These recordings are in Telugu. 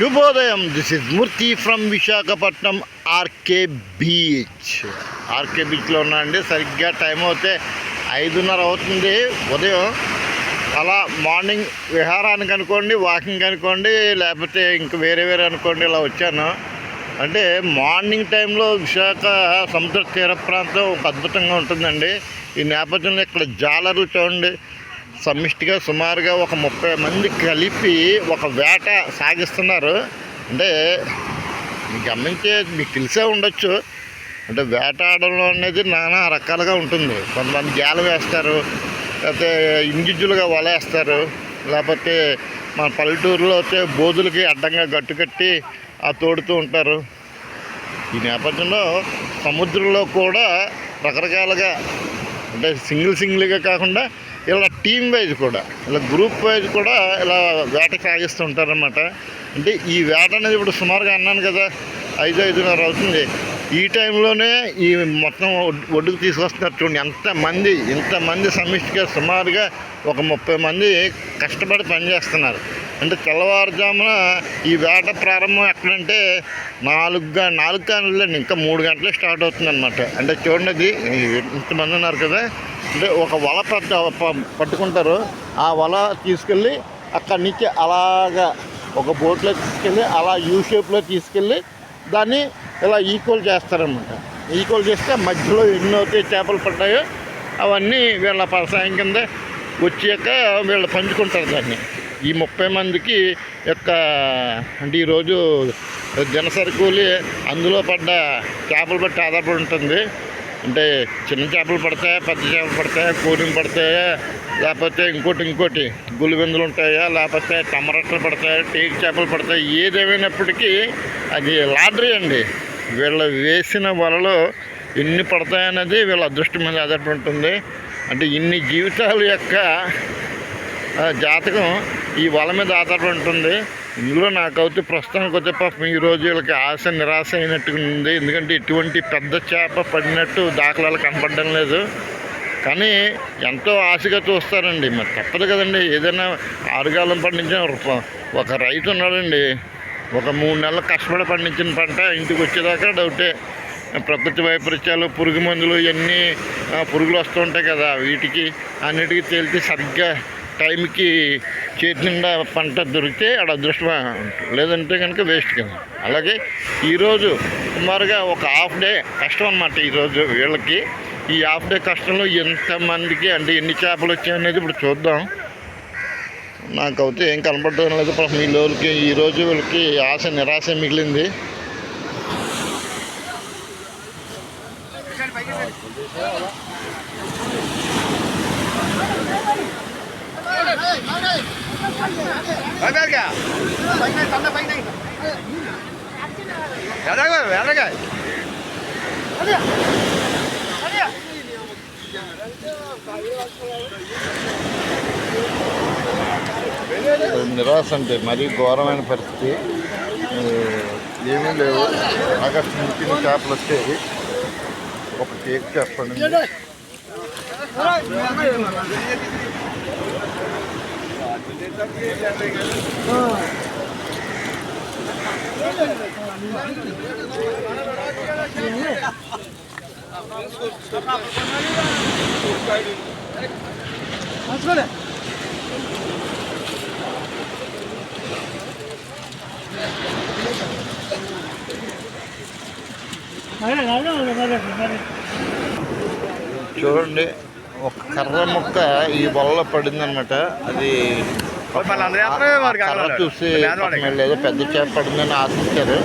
శుభోదయం. This is Murthy from Visakhapatnam RK beach RK బీచ్లో ఉన్నానండి. సరిగ్గా టైం అవుతే ఐదున్నర అవుతుంది. ఉదయం అలా మార్నింగ్ విహారానికి అనుకోండి వాకింగ్ అనుకోండి లేకపోతే ఇంక వేరే వేరే అనుకోండి ఇలా వచ్చాను. అంటే మార్నింగ్ టైంలో విశాఖ సముద్ర తీర ప్రాంతం ఒక అద్భుతంగా ఉంటుందండి. ఈ నేపథ్యంలో ఇక్కడ జాలర్లు చూడండి. సమిష్టిగా సుమారుగా ఒక ముప్పై మంది కలిపి ఒక వేట సాగిస్తున్నారు. అంటే మీకు గమనించే మీకు తెలిసే ఉండొచ్చు. అంటే వేటాడడం అనేది నానా రకాలుగా ఉంటుంది. కొంతమంది గేల వేస్తారు లేకపోతే ఇండివిజువల్గా వలేస్తారు లేకపోతే మన పల్లెటూరులో అయితే బోధులకి అడ్డంగా గట్టు కట్టి ఆ తోడుతూ ఉంటారు. ఈ నేపథ్యంలో సముద్రంలో కూడా రకరకాలుగా అంటే సింగిల్ సింగిల్గా కాకుండా ఇలా టీమ్ వైజ్ కూడా ఇలా గ్రూప్ వైజ్ కూడా ఇలా వేట సాగిస్తూ ఉంటారన్నమాట. అంటే ఈ వేట అనేది ఇప్పుడు సుమారుగా అన్నాను కదా ఐదు ఐదున్నర అవుతుంది. ఈ టైంలోనే ఈ మొత్తం ఒడ్డుకు తీసుకొస్తున్నారు చూడండి ఎంతమంది ఇంతమంది సమిష్టిగా సుమారుగా ఒక ముప్పై మంది కష్టపడి పనిచేస్తున్నారు. అంటే తెల్లవారుజామున ఈ వేట ప్రారంభం ఎక్కడంటే నాలుగు నాలుగు గంటలు ఇంకా మూడు గంటలే స్టార్ట్ అవుతుంది అనమాట అంటే చూడండి అది ఇంతమంది ఉన్నారు కదా అంటే ఒక వల పట్టు పట్టుకుంటారు. ఆ వల తీసుకెళ్ళి అక్కడి నుంచి అలాగా ఒక బోట్లో తీసుకెళ్ళి అలా యూ షేప్లో తీసుకెళ్ళి దాన్ని ఇలా ఈక్వల్ చేస్తారనమాట ఈక్వల్ చేస్తే మధ్యలో ఎన్నైతే చేపలు పడ్డాయో అవన్నీ వీళ్ళ పరసాయం కింద వచ్చాక వీళ్ళు పంచుకుంటారు దాన్ని. ఈ ముప్పై మందికి యొక్క అంటే ఈరోజు దినసరి అందులో పడ్డ చేపలు బట్టి ఆధారపడి ఉంటుంది. అంటే చిన్న చేపలు పడతాయా పెద్ద చేపలు పడతాయా కూలింగ్ పడతాయా లేకపోతే ఇంకోటి ఇంకోటి గులిబిందులు ఉంటాయా లేకపోతే టమరట్లు పడతాయా టేక్ చేపలు పడతాయి ఏదేమైనప్పటికీ అది లాటరీ అండి. వీళ్ళు వేసిన వలలో ఎన్ని పడతాయన్నది వీళ్ళ అదృష్టం మీద ఆధారపడి ఉంటుంది. అంటే ఇన్ని జీవితాల యొక్క జాతకం ఈ వల మీద ఆధారపడి ఉంటుంది. ఇందులో నాకైతే ప్రస్తుతానికి వచ్చే పాపం ఈ రోజు వీళ్ళకి ఆశ నిరాశ అయినట్టుగా ఉంది. ఎందుకంటే ఇటువంటి పెద్ద చేప పడినట్టు దాఖలాలు కనపడడం లేదు. కానీ ఎంతో ఆశగా చూస్తారండి. మరి తప్పదు కదండి. ఏదైనా ఆరుగాలం పండించిన ఒక రైతు ఉన్నాడండి. ఒక మూడు నెలలు కష్టపడి పండించిన పంట ఇంటికి వచ్చేదాకా డౌటే. ప్రకృతి వైపరీత్యాలు పురుగు మందులు ఇవన్నీ పురుగులు వస్తూ ఉంటాయి కదా వీటికి అన్నిటికీ తేలితే సరిగ్గా టైంకి చేతి నిండా పంట దొరికితే ఆడ అదృష్టం లేదంటే కనుక వేస్ట్ కదా. అలాగే ఈరోజు సుమారుగా ఒక హాఫ్ డే కష్టం అన్నమాట ఈరోజు వీళ్ళకి. ఈ హాఫ్ డే కష్టంలో ఎంతమందికి అంటే ఎన్ని చేపలు వచ్చాయనేది ఇప్పుడు చూద్దాం. నాకైతే ఏం కనబడటం లేదు. పాపం ఈ రోజుకి ఈ రోజు వీళ్ళకి ఆశ నిరాశ మిగిలింది. నిరాశ అంటే మరీ ఘోరమైన పరిస్థితి. ఏమీ లేవు. ఆగస్టు నుంచి చేపలు వచ్చేవి ఒక కేక్ చెప్పండి. చూడండి ఒక కర్ర ముక్క ఈ బొలలో పడిందనమాట అది చూసి లేదు పెద్ద చేప పడిందని ఆశించారు.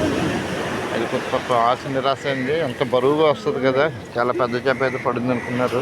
అది కొంత ఆశ నిరాశ అయింది ఎంత బరువుగా వస్తుంది కదా. చాలా పెద్ద చేప అయితే పడింది అనుకున్నారు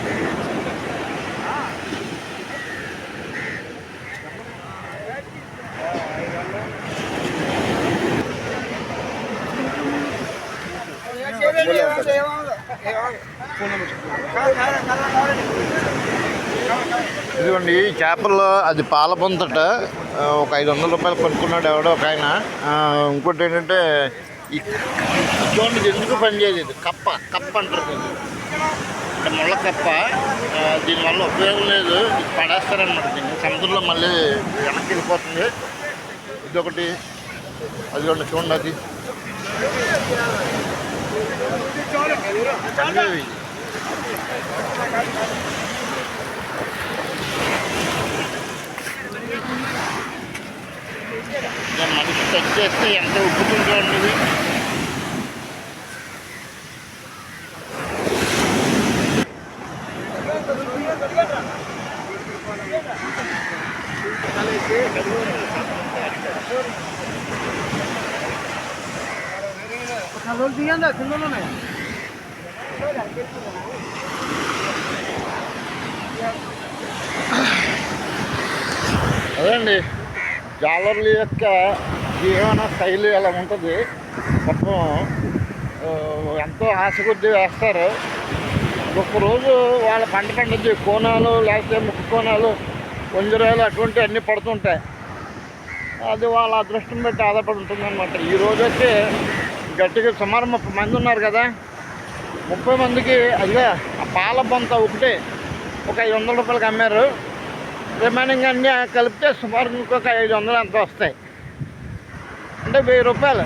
ఇదిగోండి ఈ చేపలు అది పాల పొంతట ఒక ఐదు వందల రూపాయలు కొనుక్కున్నాడు ఎవడో ఒక ఆయన. ఆ, ఇంకోటి ఏంటంటే ఈ చూడండి ఇది ఎందుకు పనిచేయదు ఇది? కప్ప కప్ప అంటారు అంటే ముళ్ళ కప్ప దీనివల్ల ఉపయోగం లేదు. పడేస్తారనమాట దీన్ని. సముద్రంలో మళ్ళీ వెనక్కి వెళ్ళిపోతుంది ఇదొకటి. అది చూడండి చూడండి అది. పనిచేయవు ఇవి. దాన్ని మనిషి టచ్ చేస్తే ఎంత ఉబ్బుతుందో అండి ఇది అదండి. జాలర్ల యొక్క జీవన శైలి అలా ఉంటుంది. మొత్తం ఎంతో ఆశ కొద్దీ వేస్తారు. ఒక్కరోజు వాళ్ళ పంట పండుద్ది కోణాలు లేకపోతే ముక్కు కోణాలు వంజరాలు అటువంటి అన్నీ పడుతుంటాయి. అది వాళ్ళ అదృష్టం బట్టి ఆధారపడి ఉంటుంది అనమాట ఈ రోజు గట్టిగా సుమారు ముప్పై మంది ఉన్నారు కదా. ముప్పై మందికి అదిగా ఆ పాల బొంత ఒకటి ఒక ఐదు వందల రూపాయలకి అమ్మారు. రిమైనింగ్ అన్నీ కలిపితే సుమారు ఇంకొక ఐదు వందలు అంత వస్తాయి. అంటే వెయ్యి రూపాయలు.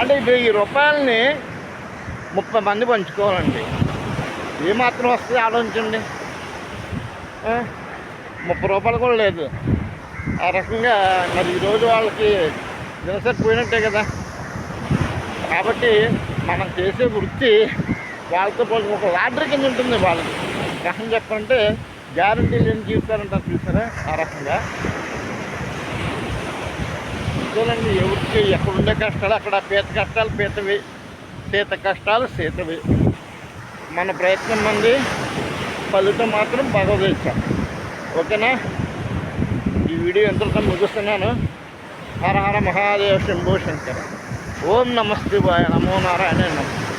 అంటే వెయ్యి రూపాయలని ముప్పై మంది పంచుకోవాలండి. ఏమాత్రం వస్తుంది ఆలోచించండి. ముప్పై రూపాయలు కూడా లేదు. ఆ రకంగా మరి ఈరోజు వాళ్ళకి దినసరి పోయినట్టే కదా. కాబట్టి మనం చేసే వృత్తి వాళ్ళతో పాటు ఒక లాటరీ కింద ఉంటుంది వాళ్ళకి రకం చెప్పాలంటే గ్యారంటీ లేని జీవితాలంటారు చూసారా? ఆ రకంగా. చూడండి ఎవరికి ఎక్కడుండే కష్టాలు అక్కడ పీత కష్టాలు పీతవి. సీత కష్టాలు సీతవి. మన ప్రయత్నం మంది ఫలితం మాత్రం భగవద్గీత ఓకేనా? ఈ వీడియో ఎంతతో ముగిస్తున్నాను. హర హర మహాదేవ శంభో శంకర. ఓం నమస్తే బాయ నమో నారాయణ నమస్తే